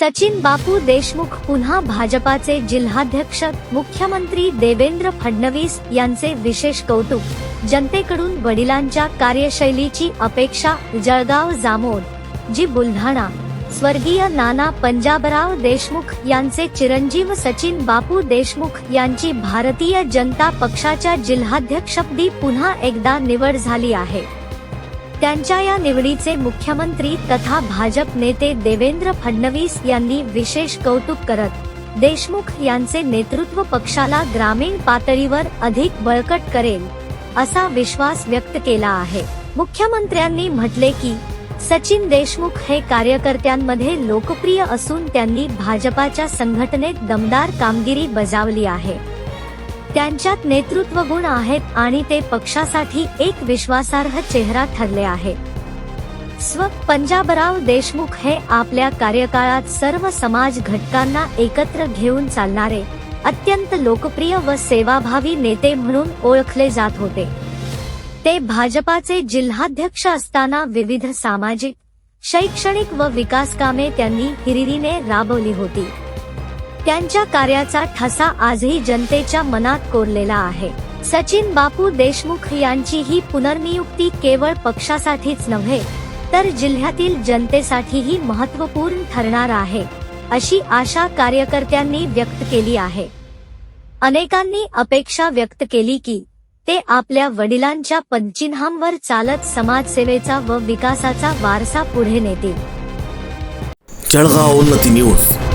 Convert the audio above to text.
सचिन बापू देशमुख पुन्हा भाजपाचे जिल्हाध्यक्ष मुख्यमंत्री देवेंद्र फडणवीस यांचे विशेष कौतुक. जनतेकडून वडिलांच्या कार्यशैलीची अपेक्षा जळगाव जामोद. जी बुलढाणा. स्वर्गीय नाना पंजाबराव देशमुख यांचे चिरंजीव सचिन बापू देशमुख यांची भारतीय जनता पक्षाच्या जिल्हाध्यक्षपदी पुन्हा एकदा निवड झाली आहे. त्यांच्या या निवडीचे मुख्यमंत्री तथा भाजप नेते देवेंद्र फडणवीस यांनी विशेष कौतुक करत देशमुख यांचे नेतृत्व पक्षाला ग्रामीण पातळीवर अधिक बळकट करेल असा विश्वास व्यक्त केला आहे. मुख्यमंत्र्यांनी म्हटले की सचिन देशमुख हे कार्यकर्त्यांमध्ये लोकप्रिय असून त्यांनी भाजपाच्या संघटनेत दमदार कामगिरी बजावली आहे. त्यांच्यात नेतृत्व गुण आहेत आणि ते पक्षासाठी एक विश्वासार्ह चेहरा ठरले आहे स्व पंजाबराव देशमुख हे आपल्या कार्यकाळात सर्व समाज घटकांना एकत्र घेऊन चालणारे अत्यंत लोकप्रिय व सेवाभावी नेते म्हणून ओळखले जात होते. ते भाजपाचे जिल्हाध्यक्ष असताना विविध सामाजिक शैक्षणिक व विकास कामे त्यांनी हिरिरीने राबवली होती. त्यांच्या कार्याचा ठसा आजही जनतेच्या मनात कोरलेला आहे. सचिन बापू देशमुख यांची ही पुनर्नियुक्ती केवळ पक्षासाठीच नव्हे तर जिल्ह्यातील जनतेसाठीही महत्त्वपूर्ण ठरणार आहे अशी आशा कार्यकर्त्यांनी व्यक्त केली आहे. अनेकांनी अपेक्षा व्यक्त केली की ते आपल्या वडिलांच्या पंचिन्हांवर चालत समाजसेवेचा व विकासाचा वारसा पुढे नेतील. जळगाव उन्नती न्यूज.